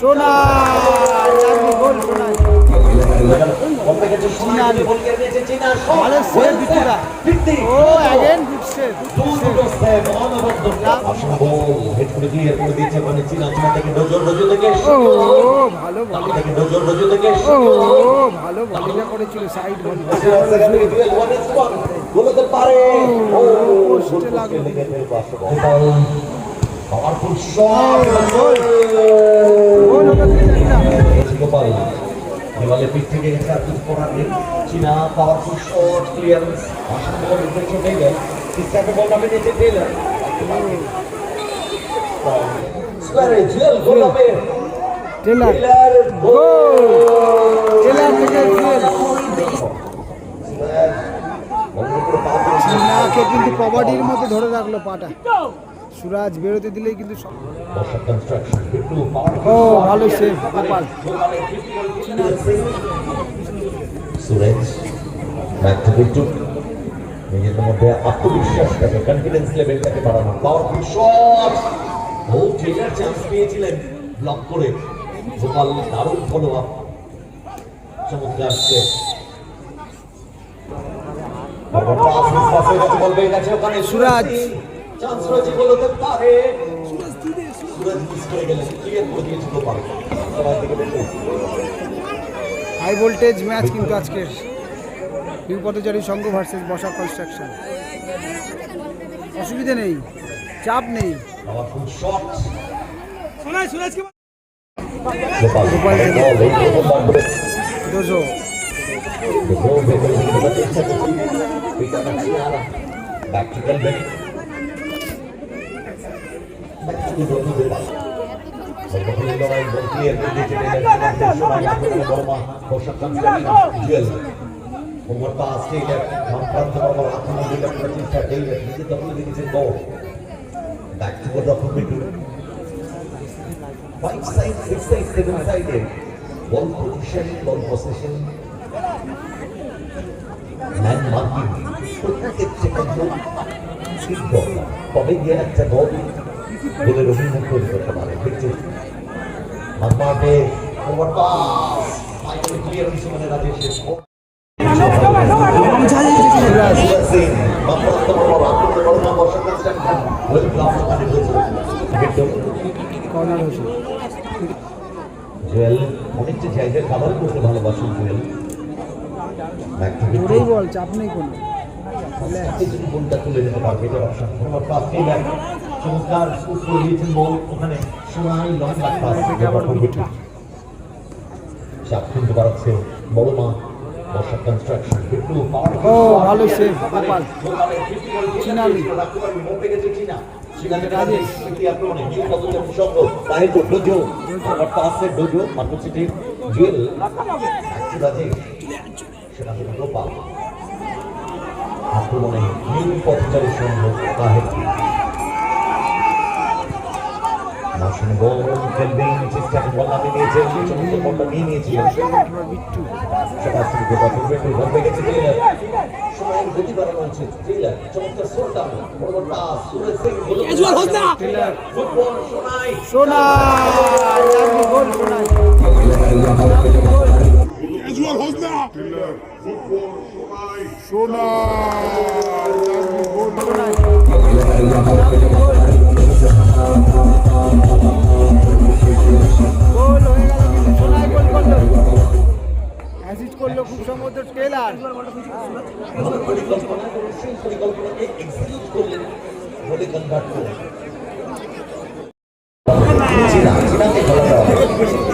সোনা again good save ও ভালো বল। ভালো করেছিল সাইড বল পোস্টে লাগল। পাওয়ারফুল শট গোল হলো তিনটা গোপাল দেওয়ালে পিঠ থেকে গেছে আর কিছু করার নেই। চীনা পাওয়ারফুল শট ক্লিয়ারেন্স আসল বল উঠেছে টেইলার সিস্টারকে বল নামে নিয়েছে টেইলার স্কোয়ারে জুয়েল গোল হবে টেলার। গোল টেলার থেকে জুয়েল। কিন্তু কবাডির মতো ধরে রাখল পাটা। সুরাজ বেরোতে দিলেই কিন্তু ও ভালো গোপাল। সুরেশ নিজেদের মধ্যে আত্মবিশ্বাসটাকে কনফিডেন্স লেভেলটাকে বাড়ানো। পাওয়ারফুল শট ও টেইলার চান্স পেয়েছিলেন ব্লক করে। গোপাল দারুণ ফলো আপ চমৎকার সুরাজ। চান্স রয়েছে গোল হতে পারে। সুরাজ মিস করে গেলেন ক্লিয়ার করে হাই ভোল্টেজ ম্যাচ কিন্তু আজকের নিউ পথচারী সংঘ ভার্সেস বসা কনস্ট্রাকশন অসুবিধা নেই চাপ নেই। Back to Galvin. Back to the Rocky Gopal. সর্বপ্রথম লড়াই ball ball ball position ball position man তবে গিয়ে একটা দল গোলের অভিমুখ তৈরি করতে পারে কিন্তু হয়েছে। জুয়েল অনেকটা জায়গায় কাভার করতে ভালোবাসেন জুয়েল। জোরেই বল চাপ নেই কোনো। বলটা তুলে নিতে পারবে এটা অপশন। চমৎকার করে দিয়েছেন বল ওখানে সোনাই লং ব্যাক পাস থেকে আবার উইকেট। চাপ কিন্তু বাড়াচ্ছে বড় মা বর্ষা কনস্ট্রাকশন একটু ও ভালো সেভ গোপাল চিনালি রাজেশ আক্রমণে নিউ পদক্ষেপ সঙ্গ তাহের ডোজো আবার পাসে ডোজো মার্কো সিটি জুয়েল রাজেশ সেটা হলো গোপাল আক্রমণে নিউ পথচারী সঙ্গ তাহের মাসুম বল খেলবেন চেষ্টা বল নামে নিয়েছেন সমস্ত বলটা নিয়ে নিয়েছিলেন বিট্টু সরাসরি গোটা ফুলবেটু ঘর পেয়ে গেছে টেইলার সময়ের গতি বাড়ানো উচিত টেইলার চমৎকার সোলটা বড় pass Suresh Singh goal Taylor football Sonai সোনা গোল সোনাই সোনা গোল সোনাই গোল করল খুব সম্ভবত টেলার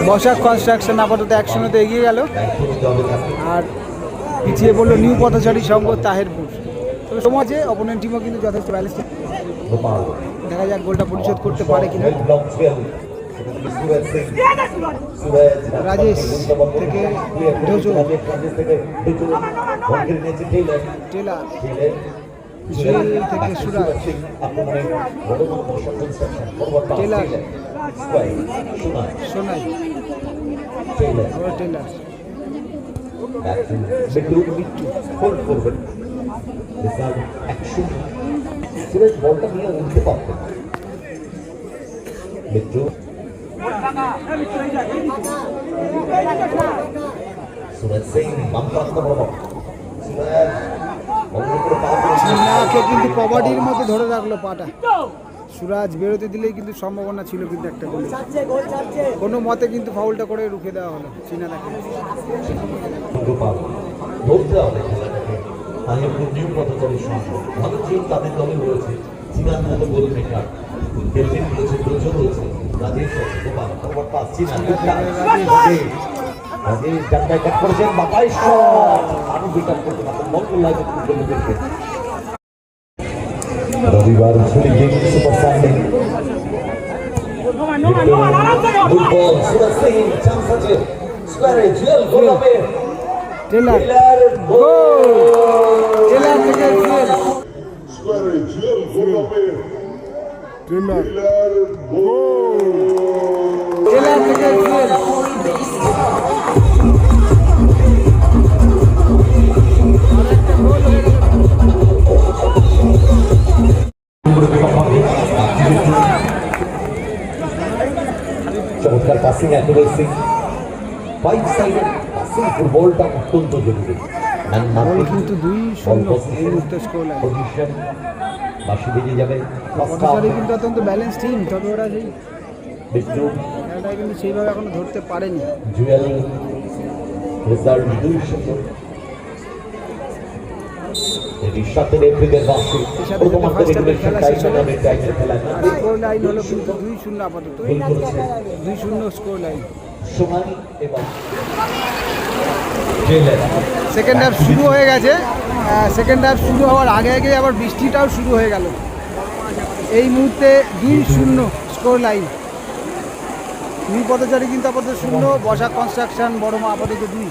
বসাক কনস্ট্রাকশন আপাতত এক শূন্যতে এগিয়ে গেল। আর পিছিয়ে পড়ল নিউ পথচারী সংঘ তাহেরপুর। তবে সমাজে অপোনেন্ট টিমও কিন্তু যথেষ্ট ব্যালেন্স দেখা যাক গোলটা পরিশোধ করতে পারে কিনা। রাজেশ থেকে ডোজো। টেলার। থেকে সুরাজ। সোনাই। আবার টেলার। বিট্টু বিট্টু বলটা নিয়ে উঠতে পারতেন মিত্র সুরজ সিং কিন্তু কবাডির মতো ধরে রাখল পাটা। সুরাজ বেরোতে দিলেই কিন্তু সম্ভাবনা ছিল কিন্তু একটা গোলে। কোনো মতে কিন্তু ফাউলটা করে রুখে দেওয়া হলো তাহিরপুর নিউ পথচারী ভালো টিম তাদের দলে রয়েছে চীনার মতো গোল মেকার কেলভিন রয়েছে ব্রজ রয়েছে রাজেশ গোপাল ফরওয়ার্ড পাস চীনা রাজেশ রাজেশ কাট করেছেন বাপাই শট আরও বিটার করতে পারতেন বল করলাম রবিবার ছুটি game super Sunday football Suraj Singh chance আছে স্কোয়ারে Jewel goal Taylor goal Taylor থেকে Jewel Square Jill Golope, Gol. Taylor থেকে চমৎকার passing accuracy five sided passing ফুটবলটা অত্যন্ত জরুরি। কিন্তু দুই শূন্য। পজিশন বাসি বেজে যাবে। কিন্তু অত্যন্ত ব্যালেন্স টিম তবে ওরা সেই বিষ্ণু। খেলাটা কিন্তু সেইভাবে এখনও ধরতে পারেনি। জুয়েল রেজাল্ট দুই শূন্য এপ্রিলের বাসি স্কোর লাইন হলো কিন্তু দুই শূন্য আপাতত। দুই শূন্য স্কোর লাইন সোমানি এবং সেকেন্ড হাফ শুরু হয়ে গেছে। সেকেন্ড হাফ শুরু হওয়ার আগে আগে আবার বৃষ্টিটাও শুরু হয়ে গেল। এই মুহূর্তে দুই শূন্য স্কোর লাইন দুই পথচারী কিন্তু আপাতত শূন্য বসা কনস্ট্রাকশন বড় মা আপাতত দুই।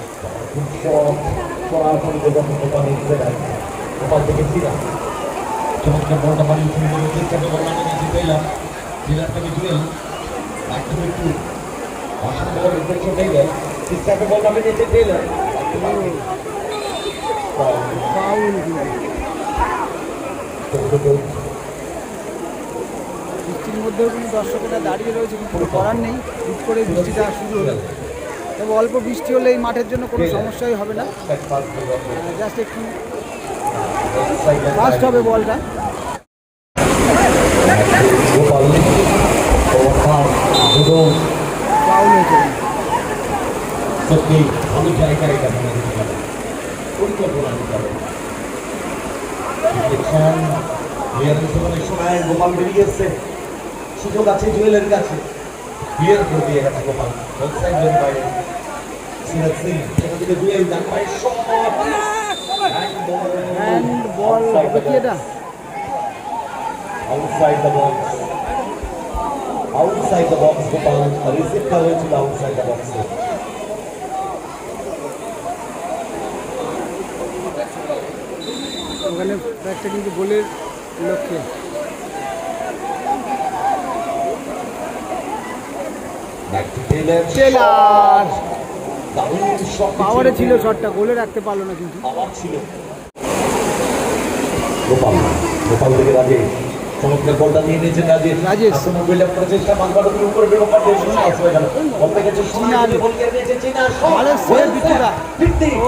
চেষ্টা বৃষ্টির মধ্যেও কিন্তু দর্শকেরা দাঁড়িয়ে রয়েছে কিন্তু কোনো করার নেই। হুট করে বৃষ্টিটা শুরু হলো। তবে অল্প বৃষ্টি হলে এই মাঠের জন্য কোনো সমস্যাই হবে না। জাস্ট একটু ফাস্ট হবে বলটা। সত্যি। ভালো জায়গায় এটা মনে হতে পারে। পরিকল্পনা নিতে হবে সময় গোপাল বেরিয়ে এসছে। সুযোগ আছে জুয়েলের কাছে। ক্লিয়ার করে দিয়ে গেছে গোপাল। বাইরে। সিরাজ সিং সেখান থেকে জুয়েল ডান পায়ে এটা outside the box outside the box Gopal. রিসিভটা হয়েছিল আউটসাইড দ্য বক্সে ওখানে একটা কিন্তু গোলের লক্ষ্যে। পাওয়ারে ছিল শটটা গোলে রাখতে পারল না কিন্তু। আবার ছিল। গোপাল গোপাল থেকে রাজেশ। বলটা নিয়ে নিয়েছেন রাজেশ। রাজেশ। আক্রমণ বিল্ড আপ করার চেষ্টা মানবাটা তুমি উপরে বেরো পারবে শূন্য আউট গেল। বল থেকে যে শূন্য চিনাল। বল দিয়ে নিয়েছে চিনা ভালো save বিট্টুদা।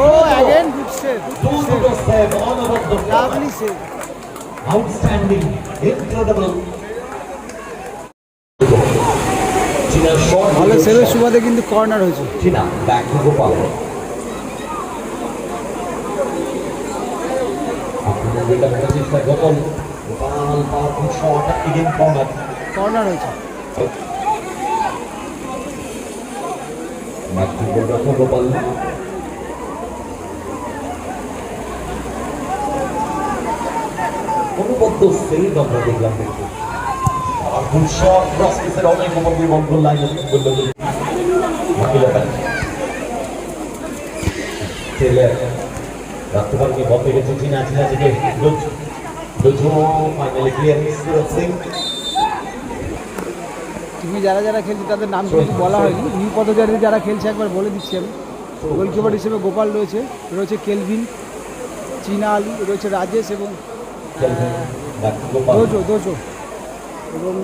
ও অ্যাগেন গুড সেভ দু দুটো সেভ। অনবদ্য লাভলি সেভ। আউটস্ট্যান্ডিং ইনক্রেডিবল চিনা শট ভালো সেভের সুবাদে কিন্তু কর্নার হয়েছে। চিনা ব্যাক টু গোপাল। আক্রমণ বিল্ড আপ কর্নার কর্নার হয়েছে। অনুবদ্ধ সেই আমরা দেখলাম কিন্তু পাওয়ারফুল শট ক্রস পিসের অনেক উপর গোল লাইন রাখতে বল চিনা চিনা থেকে তুমি যারা যারা খেলছে তাদের নাম কিন্তু বলা হয়নি। নিউ পথচারী যারা খেলছে একবার বলে দিচ্ছি আমি। গোলকিপার হিসেবে গোপাল রয়েছে রয়েছে কেলভিন চীনা আলী রয়েছে রাজেশ এবং দোজো দোজো। এবং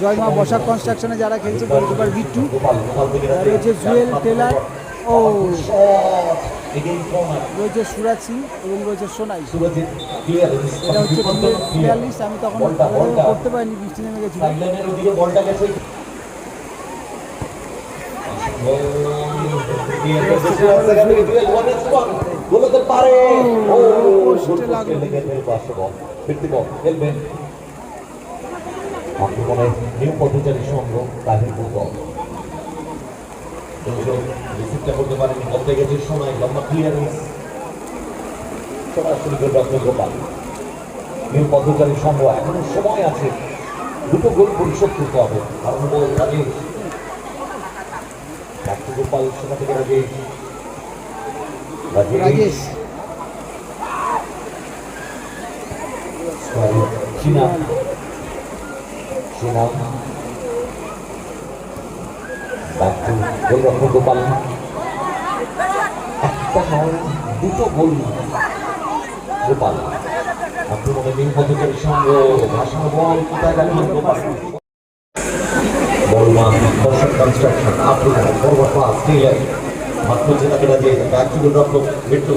জয়মা বসাক কনস্ট্রাকশনে যারা খেলছে গোলকিপার বিট্টু। রয়েছে জুয়েল টেলার। ও রয়েছে সুরাজ সিং এবং রয়েছে সোনাই এটা হচ্ছে বিয়াল্লিশ আমি তখন করতে পারিনি বৃষ্টি নেমে গেছিল। সাইডলাইনের ওদিকে বলটা গেছে। গোলতে পারে ও পোস্টে লাগল। লেগে গেল পাশে বল ফিরতি বল খেলবেন আক্রমণে নিউ পথচারী সংঘ বল রিসিভটা করতে পারেন। বলতে গেছে সময় লম্বা ক্লিয়ারেন্স সরাসরি করে গোপাল। নিউ পথচারী সংঘ এখনও সময় আছে। দুটো গোল পরিশোধ করতে হবে। কারণ বল রাজেশ ডক্টর গোপাল সেখান থেকে রাজেশ। রাজেশ। রাজেশ চীনা। চীনা। বাচ্চু গোলরক্ষক গোপাল, একটা নয়, দুটো গোল গোপাল আক্রমণে নিম পদ্ধতির সঙ্গে ভাষণ বল কোথায় গেল গোপাল। বলমা দর্শক কনস্ট্রাকশন আফ্রিকা ফরওয়ার্ড পাস মাত্র জেলা কেনা দিয়ে ব্যাক টু গোলরক্ষক মৃত্যু।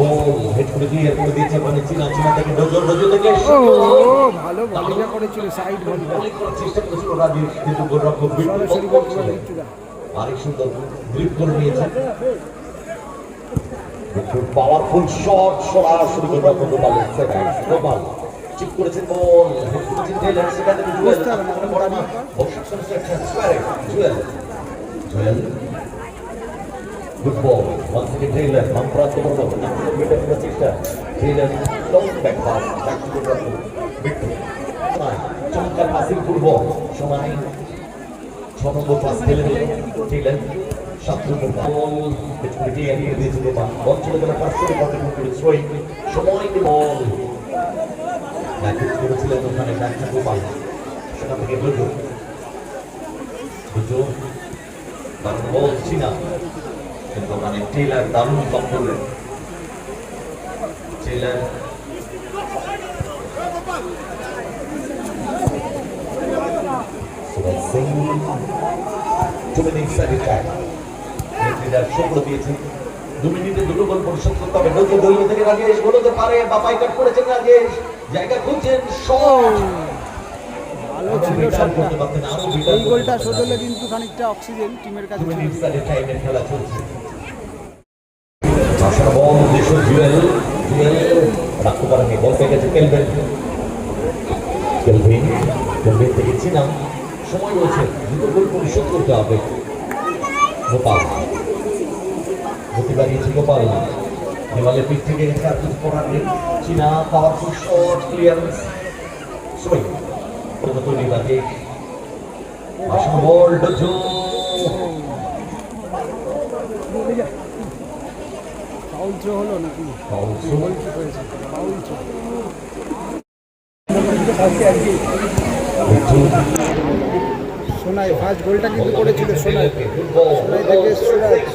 বল হেড করে করে দিয়েছে মানে চীনা চীনা থেকে ডজন ডজন থেকে ভালো ভলিটা করেছিল সাইড ভলিটা চেষ্টা করেছিল রাজীব কিন্তু গোলরক্ষক মৃত্যু সরাসরি গোলকিপার বিট্টুরা আরেক সুন্দর গ্রিপ করে নিয়েছে। পাওয়ারফুল শট সরাসরি গোলরক্ষক গোপাল। চিপ করেছেন বল হেড করেছেন টেইলার সেখান থেকে জুয়েল। না, বড় boxer Jewel. Jewel good ball one থেকে টেইলার বাম প্রান্ত বরাবর মিটার করার চেষ্টা Taylor long back pass back to গোলরক্ষক মৃত্যু সময় চমৎকার পাসিং পূর্ব সময় ছ নম্বর পাস খেলে দিল। টেইলার সাত নম্বর বল পেছনে এগিয়ে দিয়েছে গোপাল বল চলে গেল পাঁচ করে কন্ট্রিবিউট করে থ্রোয়িং সময় বল ব্যাটিং করেছিলেন ওখানে। ব্যাটটা গোপাল সেখান থেকে দুজো দুজো দারুণ বল চীনা কিন্তু ওখানে টেইলার দারুণ কম করলেন দু মিনিটে দুটো গোল পরিশোধ করতে হবে। দলীয় থেকে রাজেশ গোলতে পারে। বা পাইকাট করেছেন রাজেশ। জায়গা খুঁজছেন শট। বিটার এই গোলটা কিন্তু খানিকটা অক্সিজেন টিমের কাছে খেলা চলছে। বল জুয়েল জুয়েল রাখতে পারেনি বল পেয়ে গেছে কেলবেন কেলভিন কেলভিন থেকে চিনাম সময় রয়েছে দুটো গোল পরিশোধ করতে হবে গোপাল গতি বাড়িয়েছে গোপাল দেওয়ালের পিঠ থেকে আর কিছু করার নেই চীনা পাওয়ারফুল শট ক্লিয়ারেন্স সই তৈরি বাজে আসন বল ডজো ফাউল থ্রো হলো নাকি? গোল কি হয়েছে। ফাউল থ্রো সোনাই ফার্স্ট গোলটা কিন্তু করেছিল সোনাই। সোনাই থেকে সুরাজ।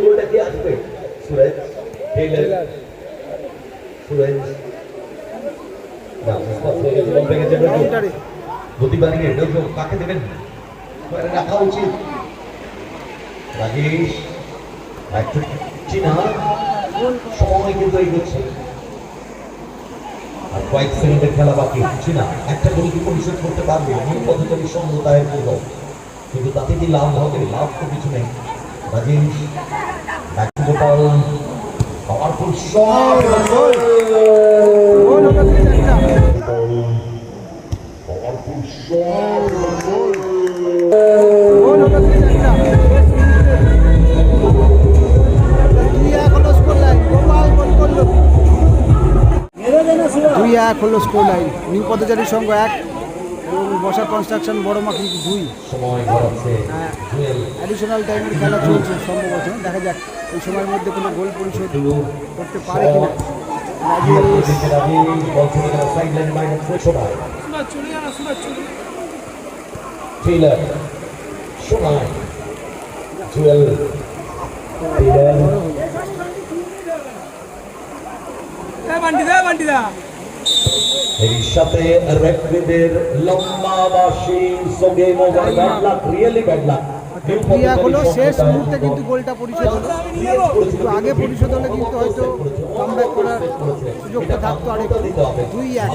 গোলটা কি আসবে গতি বাড়িয়ে ডজো কাকে দেবেন রাখা উচিত রাজেশ চীনা সময় কিন্তু এগোচ্ছে আর কয়েক সেকেন্ডের খেলা বাকি চীনা একটা গোল কি পরিশোধ করতে পারবে? পদ্ধতির সঙ্গে তাহের পূর্ব কিন্তু তাতে কি লাভ হবে? লাভ তো কিছু নেই। রাজেশ গোপাল পাওয়ারফুল শট হলো এক হলো স্কোর লাইন নিউ পথচারী সংঘ এক এবং বসা কনস্ট্রাকশন বড় মা কিন্তু দুই। হ্যাঁ। অ্যাডিশনাল টাইমের খেলা চলছে সম্ভবত দেখা যাক এই সময়ের মধ্যে কোনো গোল পরিশোধ করতে পারে কিনা। রাজেশ টেইলার এর সাথে রেফরিদের লম্বা বাসি সঙ্গে mobile bad luck really bad luck ক্রিয়া হলো শেষ মুহূর্তে কিন্তু গোলটা পরিশোধ হলো। একটু আগে পরিশোধ হলে কিন্তু হয়তো কামব্যাক করার সুযোগটা থাকতো আরেকটু। দুই এক।